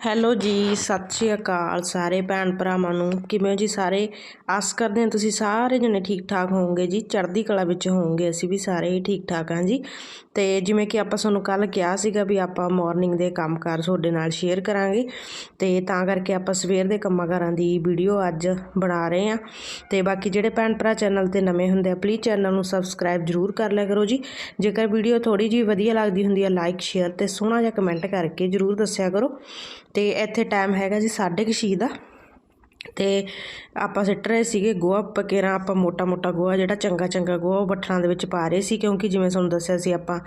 Hello ਜੀ, ਸਤਿ ਸ਼੍ਰੀ ਅਕਾਲ ਸਾਰੇ ਭੈਣ ਭਰਾਵਾਂ ਨੂੰ। ਕਿਵੇਂ ਹੋ ਜੀ ਸਾਰੇ? ਆਸ ਕਰਦੇ ਹਾਂ ਤੁਸੀਂ ਸਾਰੇ ਜਣੇ ਠੀਕ ਠਾਕ ਹੋਵੋਗੇ ਜੀ। ਚੜ੍ਹਦੀ ਕਲਾ ਵਿੱਚ ਹੋਵੋਗੇ, ਅਸੀਂ ਵੀ ਸਾਰੇ ਹੀ ਠੀਕ ਠਾਕ ਹਾਂ ਜੀ। ਤੇ ਜਿਵੇਂ ਕਿ ਆਪਾਂ ਤੁਹਾਨੂੰ ਕੱਲ ਕਿਹਾ ਸੀਗਾ ਵੀ ਆਪਾਂ ਮਾਰਨਿੰਗ ਦੇ ਕੰਮਕਾਰ ਤੁਹਾਡੇ ਨਾਲ ਸ਼ੇਅਰ ਕਰਾਂਗੇ ਤੇ ਤਾਂ ਕਰਕੇ ਆਪਾਂ ਸਵੇਰ ਦੇ ਕੰਮਾਂ ਕਾਰਾਂ ਦੀ ਵੀਡੀਓ ਅੱਜ ਬਣਾ ਰਹੇ ਹਾਂ। ਤੇ ਬਾਕੀ ਜਿਹੜੇ ਭੈਣ ਭਰਾ ਚੈਨਲ ਤੇ ਨਵੇਂ ਹੁੰਦੇ ਆ ਪਲੀਜ਼ ਚੈਨਲ ਨੂੰ ਸਬਸਕ੍ਰਾਈਬ ਜਰੂਰ ਕਰ ਲਿਆ ਕਰੋ ਜੀ। ਜੇਕਰ ਵੀਡੀਓ ਥੋੜੀ ਜਿਹੀ ਵਧੀਆ ਲੱਗਦੀ ਹੁੰਦੀ ਆ ਲਾਈਕ ਸ਼ੇਅਰ ਤੇ ਸੋਹਣਾ ਜਿਹਾ ਕਮੈਂਟ ਕਰਕੇ ਜਰੂਰ ਦੱਸਿਆ ਕਰੋ। ਤੇ ਇੱਥੇ ਟਾਈਮ ਹੈਗਾ ਜੀ ਸਾਢੇ ਕੁ ਛੇ ਦਾ। ਤੇ ਆਪਾਂ ਸਿੱਟ ਰਹੇ ਸੀਗੇ ਗੋਹਾ ਪਕੇਰਾ, ਆਪਾਂ ਮੋਟਾ ਮੋਟਾ ਗੋਹਾ ਜਿਹੜਾ ਚੰਗਾ ਚੰਗਾ ਗੋਹਾ ਉਹ ਬੱਠਲਾਂ ਦੇ ਵਿੱਚ ਪਾ ਰਹੇ ਸੀ ਕਿਉਂਕਿ ਜਿਵੇਂ ਤੁਹਾਨੂੰ ਦੱਸਿਆ ਸੀ ਆਪਾਂ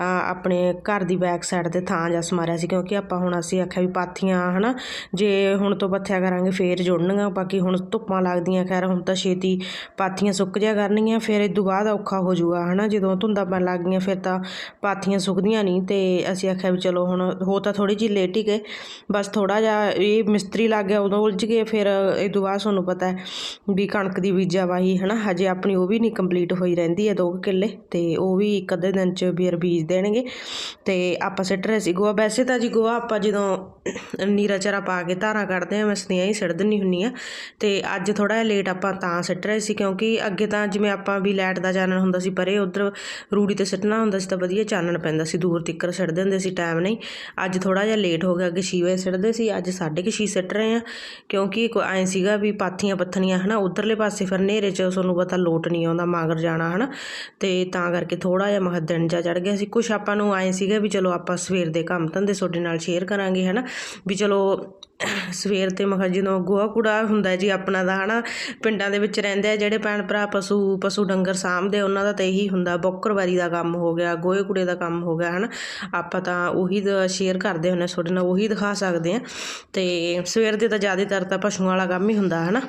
ਆਪਣੇ ਘਰ ਦੀ ਬੈਕ ਸਾਈਡ ਤੇ ਥਾਂ ਜਸ ਮਾਰਿਆ ਸੀ ਕਿਉਂਕਿ ਆਪਾਂ ਹੁਣ ਅਸੀਂ ਆਖਿਆ ਵੀ ਪਾਥੀਆਂ, ਹਨਾ, ਜੇ ਹੁਣ ਤੋਂ ਪੱਥਿਆ ਕਰਾਂਗੇ ਫੇਰ ਜੁੜਨਗੀਆਂ, ਬਾਕੀ ਹੁਣ ਧੁੱਪਾਂ ਲੱਗਦੀਆਂ, ਖੈਰ ਹੁਣ ਤਾਂ ਛੇਤੀ ਪਾਥੀਆਂ ਸੁੱਕ ਜਾ ਕਰਨਗੀਆਂ, ਫਿਰ ਇਸ ਤੋਂ ਬਾਅਦ ਔਖਾ ਹੋ ਜਾਊਗਾ, ਹਨਾ, ਜਦੋਂ ਧੁੰਦਾਂ ਪੈਣ ਲੱਗ ਗਈਆਂ ਫਿਰ ਤਾਂ ਪਾਥੀਆਂ ਸੁੱਕਦੀਆਂ ਨਹੀਂ ਤੇ ਅਸੀਂ ਆਖਿਆ ਵੀ ਚਲੋ ਹੁਣ ਹੋ ਤਾਂ ਥੋੜੀ ਜਿਹੀ ਲੇਟ ਹੀ ਗਏ, ਬਸ ਥੋੜਾ ਜਿਹਾ ਇਹ ਮਿਸਤਰੀ ਲੱਗ ਗਿਆ, ਉਦੋਂ ਉਲਝ ਗਏ, ਫਿਰ ਇਹ ਤੋਂ ਬਾਅਦ ਤੁਹਾਨੂੰ ਪਤਾ ਹੈ ਵੀ ਕਣਕ ਦੀ ਬੀਜਾ ਵਾਹੀ, ਹਨਾ, ਹਜੇ ਆਪਣੀ ਉਹ ਵੀ ਨਹੀਂ ਕੰਪਲੀਟ ਹੋਈ ਰਹਿੰਦੀ ਹੈ ਦੋ ਕੁ ਕਿੱਲੇ ਤੇ ਉਹ ਵੀ ਇੱਕ ਅੱਧੇ ਦਿਨ ਚ ਫਿਰ ਬੀਜ ਦੇਣਗੇ ਤੇ ਆਪਾਂ ਸਿੱਟ ਰਹੇ ਸੀ ਗੋਆ ਵੈਸੇ ਤਾਂ ਜੀ ਗੋਆ ਆਪਾਂ ਜਦੋਂ ਨੀਰਾ ਚਾਰਾ ਪਾ ਕੇ ਧਾਰਾਂ ਕੱਢਦੇ ਆ ਮੈਂ ਸਨੇਹਾ ਹੀ ਸਿੱਟ ਦਿੰਨੀ ਹੁੰਨੀ ਆ ਤੇ ਅੱਜ ਥੋੜਾ ਜਿਹਾ ਲੇਟ ਆਪਾਂ ਤਾਂ ਸਿੱਟ ਰਹੇ ਸੀ ਕਿਉਂਕਿ ਅੱਗੇ ਤਾਂ ਜਿਵੇਂ ਆਪਾਂ ਵੀ ਲਾਈਟ ਦਾ ਚਾਨਣ ਹੁੰਦਾ ਸੀ ਪਰੇ, ਉਧਰ ਰੂੜੀ ਤੇ ਸਿੱਟਣਾ ਹੁੰਦਾ ਸੀ ਤਾਂ ਵਧੀਆ ਚਾਨਣ ਪੈਂਦਾ ਸੀ, ਦੂਰ ਤਿੱਕਰ ਸਿੱਟਦੇ ਹੁੰਦੇ ਸੀ ਟਾਈਮ ਨਹੀਂ। ਅੱਜ ਥੋੜਾ ਜਿਹਾ ਲੇਟ ਹੋ ਗਿਆ, ਅੱਗੇ ਛੇ ਵਜੇ ਸਿੱਟਦੇ ਸੀ, ਅੱਜ ਸਾਢੇ ਕੁ ਛੇ ਸਿੱਟ ਰਹੇ ਆ ਕਿਉਂਕਿ ਐ ਸੀਗਾ ਵੀ ਪਾਥੀਆਂ ਪੱਥਣੀਆਂ ਹਨਾ, ਉਧਰਲੇ ਪਾਸੇ ਫਿਰ ਹਨੇਰੇ 'ਚ ਤੁਹਾਨੂੰ ਪਤਾ ਲੋਟ ਨਹੀਂ ਆਉਂਦਾ ਮਾਗਰ ਜਾਣਾ, ਹਨਾ। ਤੇ ਤਾਂ ਕਰਕੇ ਥੋੜਾ ਜਿਹਾ ਮਹਾ ਦਿਨ ਜਾ ਚੜ ਗਿਆ ਸੀ। ਕੁਛ ਆਪਾਂ ਨੂੰ ਐ ਸੀਗਾ ਵੀ ਚਲੋ ਆਪਾਂ ਸਵੇਰ ਦੇ ਕੰਮ ਧੰਦੇ ਤੁਹਾਡੇ ਨਾਲ ਸ਼ੇਅਰ ਕਰਾਂਗੇ, ਹਨਾ, ਵੀ ਚਲੋ ਸਵੇਰ ਤੇ ਮਖਾ ਜਦੋਂ ਗੋਹਾ ਕੂੜਾ ਹੁੰਦਾ ਜੀ ਆਪਣਾ ਦਾ ਹਨਾ, ਪਿੰਡਾਂ ਦੇ ਵਿੱਚ ਰਹਿੰਦੇ ਆ ਜਿਹੜੇ ਭੈਣ ਭਰਾ ਪਸ਼ੂ ਪਸ਼ੂ ਡੰਗਰ ਸਾਂਭਦੇ ਉਹਨਾਂ ਦਾ ਤਾਂ ਇਹੀ ਹੁੰਦਾ, ਬੋਕਰਵਾਰੀ ਦਾ ਕੰਮ ਹੋ ਗਿਆ, ਗੋਹੇ ਕੂੜੇ ਦਾ ਕੰਮ ਹੋ ਗਿਆ ਹਨਾ, ਆਪਾਂ ਤਾਂ ਉਹੀ ਸ਼ੇਅਰ ਕਰਦੇ ਹੁੰਦੇ ਤੁਹਾਡੇ ਨਾਲ, ਉਹੀ ਦਿਖਾ ਸਕਦੇ ਆ ਤੇ ਸਵੇਰ ਦੇ ਤਾਂ ਜ਼ਿਆਦਾਤਰ ਤਾਂ ਪਸ਼ੂਆਂ ਵਾਲਾ ਕੰਮ ਹੀ ਹੁੰਦਾ ਹਨਾ।